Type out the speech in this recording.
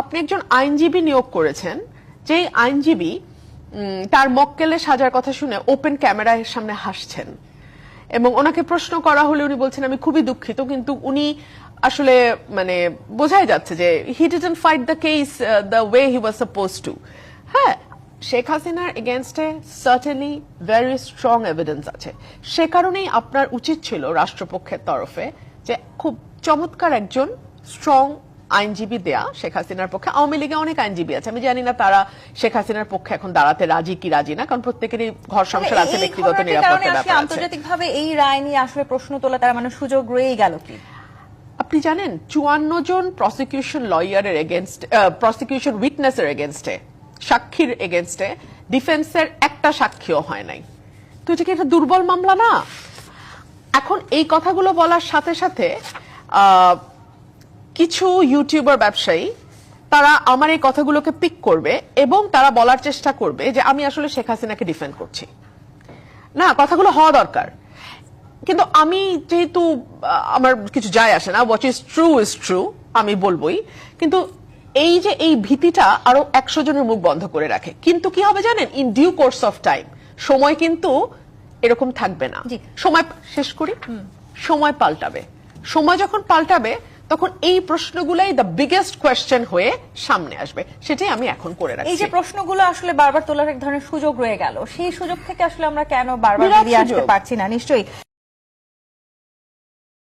আপনি একজন আইনজীবী নিয়োগ করেছেন, যেই আইনজীবী তার মক্কেলে সাজার কথা শুনে ওপেন ক্যামেরার সামনে হাসছেন। এবং ওনাকে প্রশ্ন করা হলে উনি বলছেন, আমি খুবই দুঃখিত, কিন্তু উনি আসলে মানে বোঝাই যাচ্ছে যে he didn't fight the case the way he was supposed to হ্যাঁ শেখ হাসিনার এগেনস্টে সার্টেনলি ভেরি স্ট্রং এভিডেন্স আছে। সে কারণেই আপনার উচিত ছিল রাষ্ট্রপক্ষের তরফে যে খুব চমৎকার একজন স্ট্রং আইনজীবী দেয়া শেখ হাসিনার পক্ষে। আওয়ামী লীগে অনেক আইনজীবী আছে। আমি জানি না তারা শেখ হাসিনার পক্ষে এখন দাঁড়াতে রাজি কি রাজি না কারণ প্রত্যেকেরই ঘর সংসার আছে ব্যক্তিগত ব্যাপার আন্তর্জাতিকভাবে এই রায় নিয়ে আসলে প্রশ্ন তোলা তার মানে সুযোগ রয়েই গেল কি? আপনি জানেন চুয়ান্ন জন প্রসিকিউশন লয়ারের এগেনস্ট প্রসিকিউশন উইটনেসের এগেনস্টে সাক্ষীর এগেনস্টে ডিফেন্সের একটা সাক্ষীও হয় নাই। তো এটা কি একটা দুর্বল মামলা না? এখন এই কথাগুলো বলার সাথে সাথে আহ, কিছু ইউটিউবার ব্যবসায়ী তারা আমার এই কথাগুলোকে পিক করবে এবং তারা বলার চেষ্টা করবে যে আমি আসলে শেখ হাসিনাকে ডিফেন্ড করছি। না কথাগুলো হওয়া দরকার। কিন্তু আমি যেহেতু আমার কিছু যায় আসে না what is true is true আমি বলবই। কিন্তু এই যে এই ভীতিটা আরও একশো জনের মুখ বন্ধ করে রাখে। কিন্তু কি হবে জানেন? In due course of time সময় কিন্তু এরকম থাকবে না। সময় শেষ করি? সময় পাল্টাবে। সময় যখন পাল্টাবে তখন এই প্রশ্নগুলাই দ্য বিগেস্ট কোয়েশ্চেন হয়ে সামনে আসবে। সেটাই আমি এখন করে রাখছি। এই যে প্রশ্নগুলো আসলে বারবার তোলার এক ধরনের সুযোগ রয়ে গেল। সেই সুযোগ থেকে আসলে আমরা কেন বারবার বেরিয়ে আসতে পারছি না? নিশ্চয়ই।